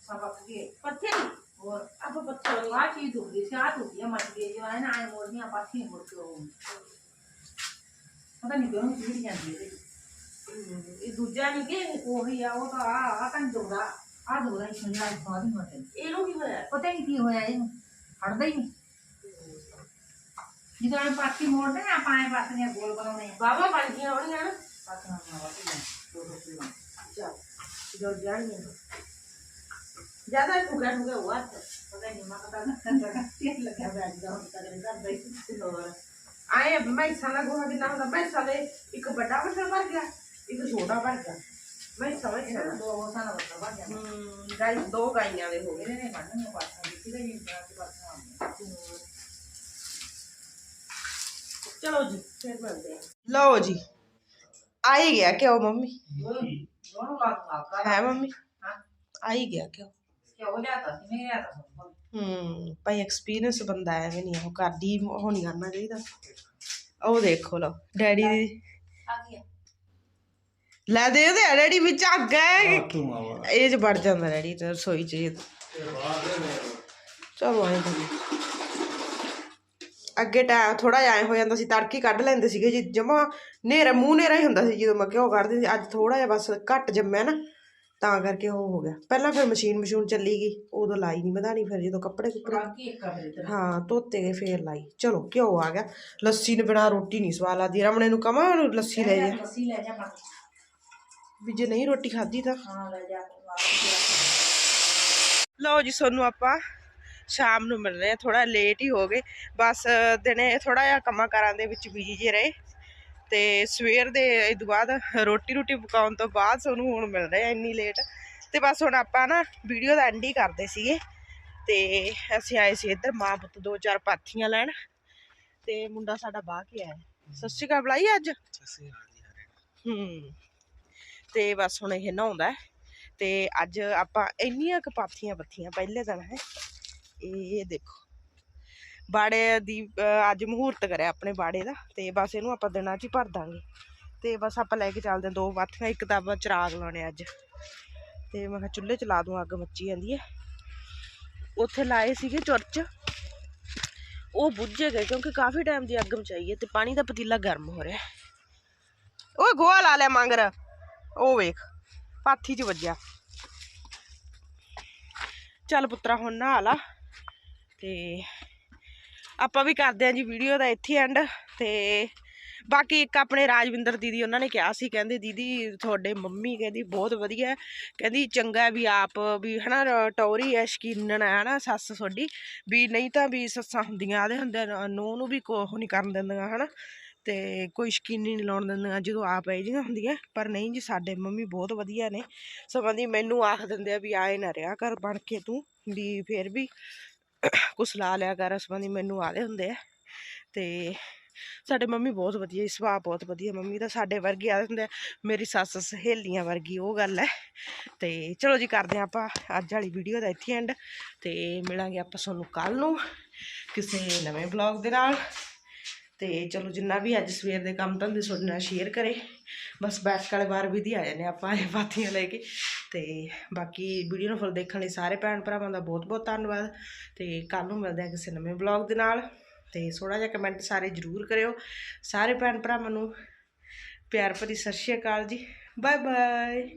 ਸਭ ਅੱਗੇ ਪੱਥੇ ਨਹੀਂ ਹੋਰ ਆਪਾਂ ਪੱਥੇ ਨਹੀਂ ਆ ਚੀਜ਼ ਦੁਖਦੀ ਸੀ ਆ ਦੁਖਦੀ ਆ ਮੱਚ ਗਈ ਜੋ ਹੈ ਨਾ ਆਏ ਮੋੜਨੀਆਂ ਪਾਥੀ ਮੁੜ ਕੇ ਉਹ ਪਤਾ ਨਹੀਂ ਕਿਉਂ ਚੀਜ਼ ਜਾਂਦੀ ਹੈ ਇਹ ਦੂਜਾ ਨਹੀਂ ਕਿ ਉਹੀ ਆ ਉਹ ਤਾਂ ਆ ਆ ਤਾਂ ਦੁਖਦਾ ਆ ਦੁਖਦਾ ਇਸ ਨੂੰ ਆ ਸਵਾਦ ਹੀ ਮਤੇ ਇਹਨੂੰ ਕੀ ਹੋਇਆ ਪਤਾ ਨਹੀਂ ਕੀ ਹੋਇਆ ਇਹਨੂੰ ਹਟਦਾ ਹੀ ਨਹੀਂ ਜਦੋਂ ਇਹ ਪਾਥੀ ਮੋੜਦੇ ਨਾ ਆਪਾਂ ਐ ਪਾਥੀਆਂ ਗੋਲ ਬਣਾਉਣੇ ਆ ਬਾਬਾ ਬਣ ਗਈਆਂ ਹੋਣੀਆਂ ਨਾ ਪਾਥੀਆਂ ਬਣਾਵਾ ਕੇ ਦੋ ਦੋ ਕਿਲੋ ਚੱਲ ਜੋ ਜਾਣੀਆਂ ਜ਼ਿਆਦਾ ਟੁਕੜਾ ਟੁਕੜਾ ਹੁਆ ਪਤਾ ਨਹੀਂ ਮੈਂ ਪਤਾ ਨਾ ਕੰਦਾ ਤੇਲ ਲੱਗਿਆ ਹੋਇਆ ਜਿਹੜਾ ਹੁਣ ਤੱਕ ਨਹੀਂ ਕਰਦਾ ਹੀ ਹੋਰ ਆਏ ਮੈਂ ਸਾਲਾ ਗੋਹਾ ਕਿੰਨਾ ਹੁੰਦਾ ਮੈਂ ਸਾਲੇ ਇੱਕ ਵੱਡਾ ਬੱਠਲ ਭਰ ਗਿਆ ਇੱਕ ਛੋਟਾ ਭਰ ਗਿਆ ਮੈਂ ਸਮਝ ਇਹਨਾਂ ਗਿਆ। ਦੋ ਉਹ ਸਾਨਾ ਬੱਤਾ ਬਣ ਜਾਂਦਾ ਹੂੰ ਗਾਈ ਦੋ ਗਾਈਆਂ ਦੇ ਹੋ ਗਏ। ਇਹਨੇ ਨੇ ਬਣਨੀਆਂ ਪਾਥੀਆਂ ਦਿੱਤੀ ਤੇ ਨਹੀਂ ਬਣਾ ਕੇ ਪਾਥੀਆਂ ਆਉਂਦੀਆਂ? ਚਲੋ ਜੀ ਫਿਰ ਮਿਲਦੇ ਆ ਲਓ ਜੀ। ਆ ਹੀ ਗਿਆ ਕਿਉਂ ਮੰਮੀ? ਦੋਨੋਂ ਬਾਤ ਆਪਕਾ ਹੈ ਮੰਮੀ? ਹਾਂ। ਆ ਹੀ ਗਿਆ ਕਿਉਂ? ਕਿਆ ਹੋ ਲਿਆਤਾ ਸੀ? ਨਹੀਂ ਲਿਆਤਾ ਸੀ ਹੂੰ ਭਾਈ ਐਕਸਪੀਰੀਅੰਸ ਬੰਦਾ ਐਵੇਂ ਨਹੀਂ ਉਹ ਕਰਦੀ ਉਹ ਨਹੀਂ ਕਰਨਾ ਚਾਹੀਦਾ। ਉਹ ਦੇਖੋ ਲਓ ਡੈਡੀ ਦੀ ਆ ਗਿਆ। ਲੈ ਦੇ ਉਹਦੇ ਡੈਡੀ ਵਿੱਚ ਅੱਗ ਹੈ ਇਹ ਚ ਵੜ ਜਾਂਦਾ ਡੈਡੀ ਤੇ ਰਸੋਈ ਚ ਇਹ। ਚਲੋ ਆਏ ਤਾਂ ਅੱਗੇ ਟਾਈਮ ਥੋੜਾ ਜਿਹਾ ਐਂ ਹੋ ਜਾਂਦਾ ਸੀ ਤੜਕੀ ਕੱਢ ਲੈਂਦੇ ਸੀਗੇ ਜੀ ਜਮਾ ਨੇਰਾ ਮੂੰਹ ਨੇਰਾ ਹੀ ਹੁੰਦਾ ਸੀ ਜਦੋਂ ਮੈਂ ਘਿਓ ਕੱਢਦੀ ਸੀ ਅੱਜ ਥੋੜਾ ਜਿਹਾ ਬਸ ਘੱਟ ਜੰਮਿਆ ਨਾ ਤਾਂ ਕਰਕੇ ਉਹ ਹੋ ਗਿਆ। ਪਹਿਲਾਂ ਫਿਰ ਮਸ਼ੀਨ ਮਸ਼ੂਨ ਚੱਲੀ ਗਈ ਉਦੋਂ ਲਾਈ ਨਹੀਂ ਵਧਾਣੀ ਫਿਰ ਜਦੋਂ ਕੱਪੜੇ ਕੁੱਪੜੇ ਬਾਕੀ ਇੱਕ ਕਮਰੇ ਤੇ ਹਾਂ ਧੋਤੇ ਗਏ ਫੇਰ ਲਾਈ। ਚਲੋ ਘਿਓ ਆ ਗਿਆ। ਲੱਸੀ ਨੇ ਬਿਨਾ ਰੋਟੀ ਨਹੀਂ ਸਵਾਦ ਲੱਗਦੀ ਰਮਣੇ ਨੂੰ ਕਮਾ ਲੱਸੀ ਲੈ ਜਾ। ਲੱਸੀ ਲੈ ਜਾ ਪਾ ਵੀ ਜੇ ਨਹੀਂ ਰੋਟੀ ਖਾਧੀ ਤਾਂ। ਹਾਂ ਲੈ ਜਾ ਲਓ ਜੀ ਸੋਨੂੰ ਆਪਾਂ ਸ਼ਾਮ ਨੂੰ ਮਿਲ ਰਹੇ ਆ ਥੋੜਾ ਲੇਟ ਹੀ ਹੋ ਗਏ। ਬਸ ਦਿਨੇ ਥੋੜਾ ਜਿਹਾ ਕੰਮਾਂ ਕਾਰਾਂ ਦੇ ਵਿੱਚ ਬਿਜ਼ੀ ਜੇ ਰਹੇ। ਤੇ ਸਵੇਰ ਦੇ ਇਹ ਤੋਂ ਬਾਅਦ ਰੋਟੀ ਰੋਟੀ ਪਕਾਉਣ ਤੋਂ ਬਾਅਦ ਸੋਨੂੰ ਹੁਣ ਮਿਲ ਰਹੇ ਆ ਇੰਨੀ ਲੇਟ ਤੇ ਬਸ ਹੁਣ ਆਪਾਂ ਨਾ ਵੀਡੀਓ ਦਾ ਐਂਡ ਹੀ ਕਰਦੇ ਸੀਗੇ। ਤੇ ਅਸੀਂ ਆਏ ਸੀ ਇੱਧਰ ਮਾਂ ਪੁੱਤ ਦੋ ਚਾਰ ਪਾਥੀਆਂ ਲੈਣ। ਤੇ ਮੁੰਡਾ ਸਾਡਾ ਬਾਹ ਕੇ ਆਇਆ ਸਤਿ ਸ਼੍ਰੀ ਅਕਾਲ ਬੁਲਾਈ ਅੱਜ? ਹੂੰ। ਤੇ ਬਸ ਹੁਣ ਇਹ ਨਹਾਉਂਦਾ ਤੇ ਅੱਜ ਆਪਾਂ ਇੰਨੀਆਂ ਕੁ ਪਾਥੀਆਂ ਪੱਥੀਆਂ ਪਹਿਲੇ ਦਿਨ ਹੈ। ਇਹ ਦੇਖੋ, ਬਾੜੇ ਦੀ ਅੱਜ ਮਹੂਰਤ ਕਰਿਆ ਆਪਣੇ ਬਾੜੇ ਦਾ ਤੇ ਬਸ ਇਹਨੂੰ ਆਪਾਂ ਦਿਨਾਂ 'ਚ ਹੀ ਭਰ ਦਾਂਗੇ। ਤੇ ਬਸ ਆਪਾਂ ਲੈ ਕੇ ਚੱਲਦੇ ਹਾਂ ਦੋ ਪਾਥੀਆਂ, ਇੱਕ ਤਾਂ ਆਪਾਂ ਚਿਰਾਗ ਲਾਉਣੇ ਅੱਜ। ਤੇ ਮੈਂ ਕਿਹਾ ਚੁੱਲ੍ਹੇ 'ਚ ਲਾ ਦੂੰ, ਅੱਗ ਮੱਚੀ ਜਾਂਦੀ ਹੈ। ਉੱਥੇ ਲਾਏ ਸੀਗੇ ਚੁਰਚ। ਉਹ ਬੁੱਝੇ ਗਏ ਕਿਉਂਕਿ ਕਾਫੀ ਟਾਈਮ ਦੀ ਅੱਗ ਮਚਾਈ ਹੈ ਤੇ ਪਾਣੀ ਦਾ ਪਤੀਲਾ ਗਰਮ ਹੋ ਰਿਹਾ ਓਏ ਗੋਹਾ ਲਾ ਲਿਆ ਮੰਗਰ। ਉਹ ਵੇਖ, ਪਾਥੀ 'ਚ ਵੱਜਿਆ। ਚੱਲ ਪੁੱਤਰਾ, ਹੁਣ ਨਹਾ ਲਾ ਤੇ ਆਪਾਂ ਵੀ ਕਰਦੇ ਆਂ ਜੀ ਵੀਡੀਓ ਦਾ ਇੱਥੇ ਐਂਡ ਤੇ ਬਾਕੀ ਇੱਕ ਆਪਣੇ ਰਾਜਵਿੰਦਰ ਦੀਦੀ, ਉਹਨਾਂ ਨੇ ਕਿਹਾ ਸੀ, ਕਹਿੰਦੇ ਦੀਦੀ ਤੁਹਾਡੇ ਮੰਮੀ ਕਹਿੰਦੀ ਬਹੁਤ ਵਧੀਆ ਕਹਿੰਦੀ ਚੰਗਾ ਵੀ ਆਪ ਵੀ ਹਨਾ ਰ- ਟੌਰੀ ਹੈ, ਸ਼ਕੀਨਣ ਹੈ ਹਨਾ, ਸੱਸ ਤੁਹਾਡੀ। ਵੀ ਨਹੀਂ ਤਾਂ ਵੀ ਸੱਸਾਂ ਹੁੰਦੀਆਂ, ਆਦੇ ਹੁੰਦੇ ਨੂੰ ਨੂੰ ਵੀ ਕੋਹ ਨਹੀਂ ਕਰਨ ਦਿੰਦੀਆਂ ਹਨਾ। ਤੇ ਕੋਈ ਸ਼ਕੀਨੀ ਨਹੀਂ ਲਾਉਣ ਦਿੰਦੀਆਂ ਜਦੋਂ ਆਪ ਇਹ ਜਿਹੀਆਂ ਹੁੰਦੀਆਂ ਪਰ ਨਹੀਂ ਜੀ ਸਾਡੇ ਮੰਮੀ ਬਹੁਤ ਵਧੀਆ ਨੇ। ਸਗੋਂ ਦੀ ਮੈਨੂੰ ਆਖ ਦਿੰਦੇ ਆ ਵੀ ਆਏ ਨਾ ਰਿਹਾ ਕਰ ਬਣ ਕੇ ਤੂੰ ਵੀ ਫਿਰ ਵੀ ਕੁਛ ਲਾ ਲਿਆ ਕਰ ਸਬੰਧੀ ਮੈਨੂੰ ਆਲੇ ਹੁੰਦੇ ਆ। ਤੇ ਸਾਡੇ ਮੰਮੀ ਬਹੁਤ ਵਧੀਆ ਜੀ ਸੁਭਾਅ ਬਹੁਤ ਵਧੀਆ ਮੰਮੀ ਤਾਂ ਸਾਡੇ ਵਰਗੀ ਆ ਹੁੰਦੇ ਆ, ਮੇਰੀ ਸੱਸ ਸਹੇਲੀਆਂ ਵਰਗੀ ਉਹ ਗੱਲ ਹੈ ਤੇ ਚਲੋ ਜੀ ਕਰਦੇ ਹਾਂ ਆਪਾਂ ਅੱਜ ਵਾਲੀ ਵੀਡੀਓ ਦਾ ਇੱਥੇ ਐਂਡ ਤੇ ਮਿਲਾਂਗੇ ਆਪਾਂ ਤੁਹਾਨੂੰ ਕੱਲ ਨੂੰ ਕਿਸੇ ਨਵੇਂ ਵਲੌਗ ਦੇ ਨਾਲ। ਤੇ ਚਲੋ ਜਿੰਨਾ ਵੀ ਅੱਜ ਸਵੇਰ ਦੇ ਕੰਮ ਧੰਦੇ ਤੁਹਾਡੇ ਨਾਲ ਸ਼ੇਅਰ ਕਰੇ, ਬਸ ਬੈਠ ਵਾਲੇ ਵਾਰ ਵੀ ਦੀ ਆ ਜਾਂਦੇ ਆਪਾਂ ਇਹ ਬਾਤੀਆਂ ਲੈ ਕੇ। ਤੇ ਬਾਕੀ ਵੀਡੀਓ ਨੂੰ ਫੁੱਲ ਦੇਖਣ ਲਈ ਸਾਰੇ ਭੈਣ ਭਰਾਵਾਂ ਦਾ ਬਹੁਤ ਬਹੁਤ ਧੰਨਵਾਦ ਤੇ ਕੱਲ ਨੂੰ ਮਿਲਦੇ ਆ ਕਿਸੇ ਨਵੇਂ ਵਲੌਗ ਦੇ ਨਾਲ। ਤੇ ਥੋੜਾ ਜਿਹਾ ਕਮੈਂਟ ਸਾਰੇ ਜ਼ਰੂਰ ਕਰਿਓ। ਸਾਰੇ ਭੈਣ ਭਰਾਵਾਂ ਨੂੰ ਪਿਆਰ ਭਰੀ ਸਤਿ ਸ਼੍ਰੀ ਅਕਾਲ ਜੀ। Bye bye